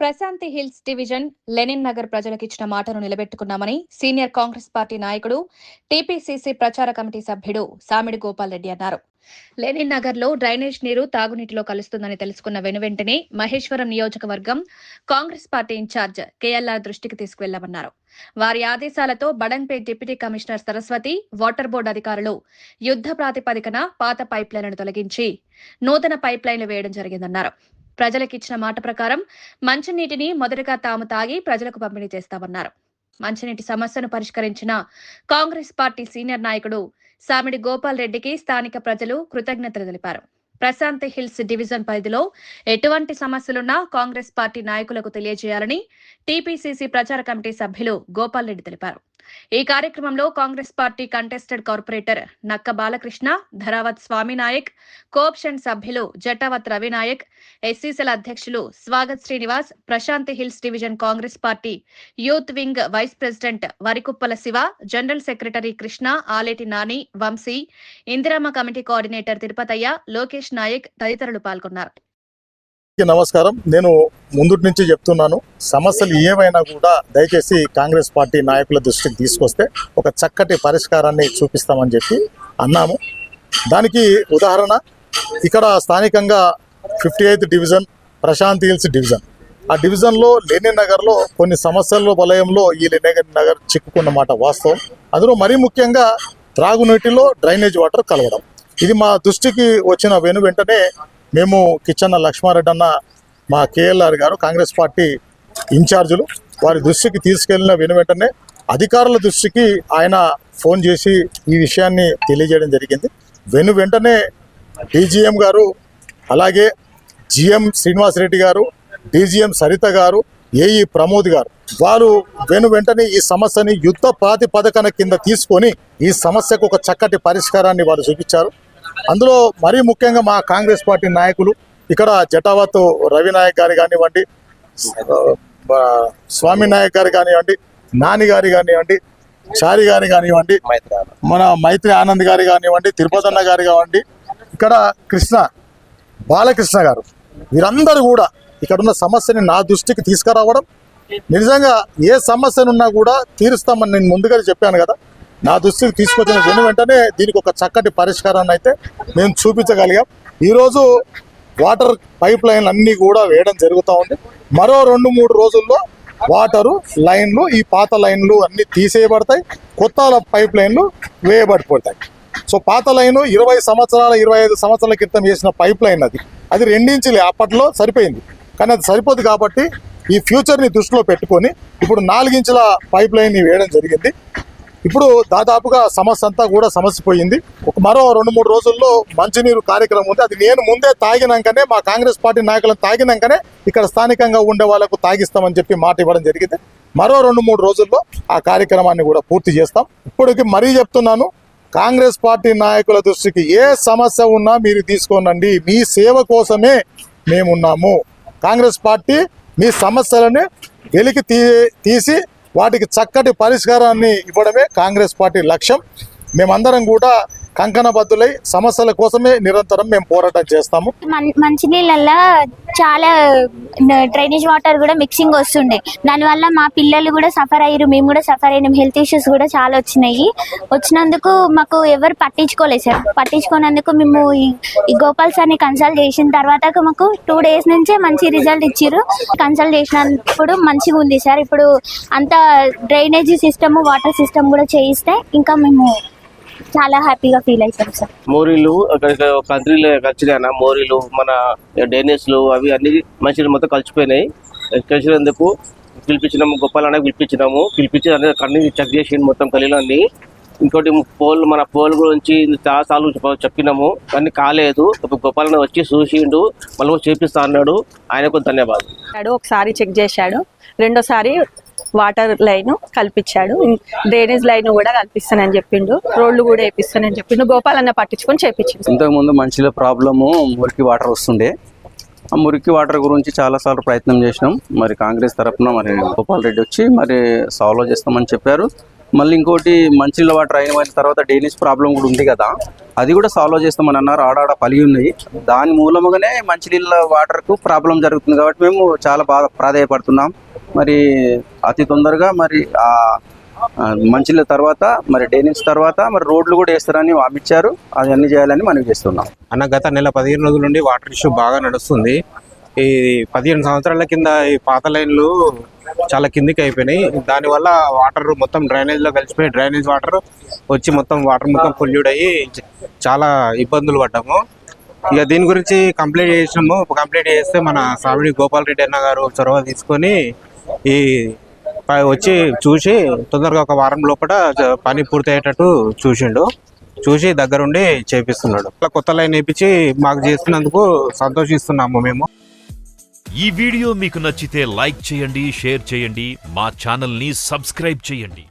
Prashanti Hills division Lenin Nagar ప్రజలకు ఇచ్చిన మాటను నిలబెట్టుకున్నామని సీనియర్ కాంగ్రెస్ పార్టీ నాయకుడు టీపీసీసీ ప్రచార కమిటీ సభ్యుడు సామిడి గోపాల్ రెడ్డి అన్నారు. లెనిన్ నగర్లో డ్రైనేజ్ నీరు తాగునీటిలో కలుస్తుందని తెలుసుకున్న వెనువెంటనే మహేశ్వరం నియోజకవర్గం కాంగ్రెస్ పార్టీ ఇన్ఛార్జ్ కేఎల్ఆర్ దృష్టికి తీసుకువెళ్ళామన్నారు. వారి ఆదేశాలతో Badampet deputy commissioner Saraswati water board అధికారులు యుద్ధ ప్రాతిపదికన పాత పైప్లైన్లను తొలగించి నూతన పైప్లైన్లు వేయడం జరిగిందన్నారు. ప్రజలకు ఇచ్చిన మాట ప్రకారం మంచినీటిని మొదటగా తాము తాగి ప్రజలకు పంపిణీ చేస్తామన్నారు. మంచినీటి సమస్యను పరిష్కరించిన కాంగ్రెస్ పార్టీ సీనియర్ నాయకుడు సామిడి గోపాల్ రెడ్డికి స్థానిక ప్రజలు కృతజ్ఞతలు తెలిపారు. ప్రశాంత్ హిల్స్ డివిజన్ పరిధిలో ఎటువంటి సమస్యలున్నా కాంగ్రెస్ పార్టీ నాయకులకు తెలియజేయాలని టీపీసీసీ ప్రచార కమిటీ సభ్యులు గోపాల్ రెడ్డి తెలిపారు. ఈ కార్యక్రమంలో కాంగ్రెస్ పార్టీ కంటెస్టెడ్ కార్పొరేటర్ నక్క బాలకృష్ణ ధరావత్ స్వామినాయక్ కోఆప్షన్ సభ్యులు జటావత్ రవినాయక్ ఎస్సీసీల అధ్యక్షులు Swagath Srinivas Prashanti Hills division Congress party youth wing vice president Varikuppala Shiva general secretary Krishna Aleti Nani Vamshi Indiramma committee coordinator Tirupataiah Lokesh Nayak తదితరులు పాల్గొన్నారు. నమస్కారం. నేను ముందుటి నుంచి చెప్తున్నాను సమస్యలు ఏవైనా కూడా దయచేసి కాంగ్రెస్ పార్టీ నాయకుల దృష్టికి తీసుకొస్తే ఒక చక్కటి పరిష్కారాన్ని చూపిస్తామని చెప్పి అన్నాము. దానికి ఉదాహరణ ఇక్కడ స్థానికంగా fifty eighth division Prashanth Hills division. ఆ డివిజన్లో లెనిన్ నగర్లో కొన్ని సమస్యల వలయంలో ఈ లెనిన్ నగర్ చిక్కుకున్నమాట వాస్తవం. అందులో మరీ ముఖ్యంగా త్రాగునీటిలో డ్రైనేజ్ వాటర్ కలవడం. ఇది మా దృష్టికి వచ్చిన వెను వెంటనే మేము కిచ్చన్న లక్ష్మారెడ్డి అన్న మా కేఎల్ఆర్ గారు కాంగ్రెస్ పార్టీ ఇన్ఛార్జులు వారి దృష్టికి తీసుకెళ్ళిన వెను వెంటనే అధికారుల దృష్టికి ఆయన ఫోన్ చేసి ఈ విషయాన్ని తెలియజేయడం జరిగింది. వెను వెంటనే డీజీఎం గారు అలాగే జిఎం శ్రీనివాసరెడ్డి గారు డీజీఎం సరిత గారు ఏఈ ప్రమోద్ గారు వారు వెను వెంటనే ఈ సమస్యని యుద్ధ ప్రాతిపదకన కింద తీసుకొని ఈ సమస్యకు ఒక చక్కటి పరిష్కారాన్ని వారు చూపించారు. అందులో మరీ ముఖ్యంగా మా కాంగ్రెస్ పార్టీ నాయకులు ఇక్కడ జటావత్ రవి నాయక్ గారు కానివ్వండి స్వామి నాయక్ గారు కానివ్వండి నాని గారి కానివ్వండి చారి గారి కానివ్వండి మన మైత్రి ఆనంద్ గారి కానివ్వండి తిరుపతన్న గారి కానివ్వండి ఇక్కడ కృష్ణ బాలకృష్ణ గారు వీరందరూ కూడా ఇక్కడ ఉన్న సమస్యని నా దృష్టికి తీసుకురావడం నిజంగా ఏ సమస్యనున్నా కూడా తీరుస్తామని నేను ముందుగా చెప్పాను కదా. నా దృష్టికి తీసుకొచ్చిన వెను వెంటనే దీనికి ఒక చక్కటి పరిష్కారాన్ని అయితే మేము చూపించగలిగాం. ఈరోజు వాటర్ పైప్ లైన్లు అన్నీ కూడా వేయడం జరుగుతూ ఉంది. మరో రెండు మూడు రోజుల్లో వాటరు లైన్లు ఈ పాత లైన్లు అన్నీ తీసేయబడతాయి. కొత్త పైప్ లైన్లు వేయబడిపోతాయి. సో పాత లైన్ ఇరవై సంవత్సరాల ఇరవై ఐదు సంవత్సరాల క్రితం చేసిన పైప్ లైన్ అది. అది రెండించులే అప్పట్లో సరిపోయింది. కానీ అది సరిపోదు కాబట్టి ఈ ఫ్యూచర్ని దృష్టిలో పెట్టుకొని ఇప్పుడు నాలుగించుల పైప్ లైన్ వేయడం జరిగింది. ఇప్పుడు దాదాపుగా సమస్య అంతా కూడా సమస్య పోయింది. ఒక మరో రెండు మూడు రోజుల్లో మంచినీరు కార్యక్రమం ఉంది. అది నేను ముందే తాగినాకనే మా కాంగ్రెస్ పార్టీ నాయకులను తాగినాకనే ఇక్కడ స్థానికంగా ఉండే వాళ్ళకు తాగిస్తామని చెప్పి మాట ఇవ్వడం జరిగింది. మరో రెండు మూడు రోజుల్లో ఆ కార్యక్రమాన్ని కూడా పూర్తి చేస్తాం. ఇప్పటికి మరీ చెప్తున్నాను కాంగ్రెస్ పార్టీ నాయకుల దృష్టికి ఏ సమస్య ఉన్నా మీరు తీసుకోనండి. మీ సేవ కోసమే మేమున్నాము. కాంగ్రెస్ పార్టీ మీ సమస్యలను వెలికి తీ తీసి వాటికి చక్కటి పరిష్కారాన్ని ఇవ్వడమే కాంగ్రెస్ పార్టీ లక్ష్యం. మేమందరం కూడా కంకణబద్దులై సమస్యల కోసమే నిరంతరం మేము పోరాటం చేస్తాము. మంచినీళ్ళల్లో చాలా డ్రైనేజ్ వాటర్ కూడా మిక్సింగ్ వస్తుండే. దానివల్ల మా పిల్లలు కూడా సఫర్ అయ్యారు మేము కూడా సఫర్ అయినాం. హెల్త్ ఇష్యూస్ కూడా చాలా వచ్చినాయి. వచ్చినందుకు మాకు ఎవరు పట్టించుకోలేదు సార్. పట్టించుకున్నందుకు మేము ఈ- ఈ గోపాల్ సార్ని కన్సల్ట్ చేసిన తర్వాత మాకు టూ డేస్ నుంచే మంచి రిజల్ట్ ఇచ్చారు కన్సల్ట్ చేసినప్పుడు మంచిగా ఉంది సార్. ఇప్పుడు అంత డ్రైనేజీ సిస్టమ్ వాటర్ సిస్టమ్ కూడా చేయిస్తే ఇంకా మేము చాలా హ్యాపీగా ఫీల్ అవుతాం సార్. మోరీలు అక్కడ కంట్రీలో వచ్చినాయన మోరీలు మన డేనిస్లు అవి అన్ని మనుషులు మొత్తం కలిసిపోయినాయి. కలిసినందుకు పిలిపించినాము గొప్పలనే పిలిపించినాము. పిలిపించి అన్ని చెక్ చేసి మొత్తం కలిగినన్ని ఇంకోటి పోల్ మన పోల్ గురించి చాలా సార్లు చెప్ప- చెప్పినాము కానీ కాలేదు. ఇప్పుడు గొప్పలనే వచ్చి చూసిండు మళ్ళీ చేపిస్తా అన్నాడు. ఆయనకు ధన్యవాదాలు. ఒకసారి చెక్ చేశాడు. రెండోసారి వాటర్ లైన్ కల్పించాడు. డ్రైనేజ్ లైన్ కూడా కల్పిస్తానని చెప్పిండు. రోడ్లు కూడా వేపిస్తానని చెప్పిండు. గోపాలన్న పట్టించుకొని చేపించింది ఇంతకు ముందు మంచిలో ప్రాబ్లము మురికి వాటర్ వస్తుండే. ఆ మురికి వాటర్ గురించి చాలాసార్లు ప్రయత్నం చేసినాం. మరి కాంగ్రెస్ తరఫున మరి గోపాల్ రెడ్డి వచ్చి మరి సాల్వ్ చేస్తామని చెప్పారు. మళ్ళీ ఇంకోటి మంచినీళ్ళ వాటర్ అయిన తర్వాత డ్రైనేజ్ ప్రాబ్లం కూడా ఉంది కదా. అది కూడా సాల్వ్ చేస్తామని అన్నారు. ఆడాడ పలిగి ఉన్నాయి. దాని మూలముగానే మంచినీళ్ళ వాటర్కు ప్రాబ్లం జరుగుతుంది కాబట్టి మేము చాలా బాగా ప్రాధాయపడుతున్నాం. మరి అతి తొందరగా మరి ఆ మంచిల తర్వాత మరి డ్రైనేజ్ తర్వాత మరి రోడ్లు కూడా వేస్తారని వామిచ్చారు అది అన్ని చేయాలని మనం చేస్తున్నాం. అన్న గత నెల పదిహేను రోజుల నుండి వాటర్ ఇష్యూ బాగా నడుస్తుంది. ఈ పదిహేను సంవత్సరాల కింద ఈ పాత లైన్లు చాలా కిందికి అయిపోయినాయి. దానివల్ల వాటర్ మొత్తం డ్రైనేజ్లో కలిసిపోయి డ్రైనేజ్ వాటర్ వచ్చి మొత్తం వాటర్ మొత్తం పొల్యూడ్ అయ్యి చాలా ఇబ్బందులు పడ్డాము. ఇక దీని గురించి కంప్లైంట్ చేసినాము. కంప్లైంట్ చేస్తే మన సామిడి గోపాల్ రెడ్డి అన్న గారు చొరవ తీసుకొని ఈ వచ్చి చూసి తొందరగా ఒక వారం లోపల పని పూర్తయ్యేటట్టు చూసిండు. చూసి దగ్గరుండి చేపిస్తున్నాడు. అట్లా కొత్త లైన్ వేయించి మాకు చేస్తున్నందుకు సంతోషిస్తున్నాము మేము. ఈ వీడియో మీకు నచ్చితే లైక్ చేయండి షేర్ చేయండి మా ఛానల్ని సబ్స్క్రైబ్ చేయండి.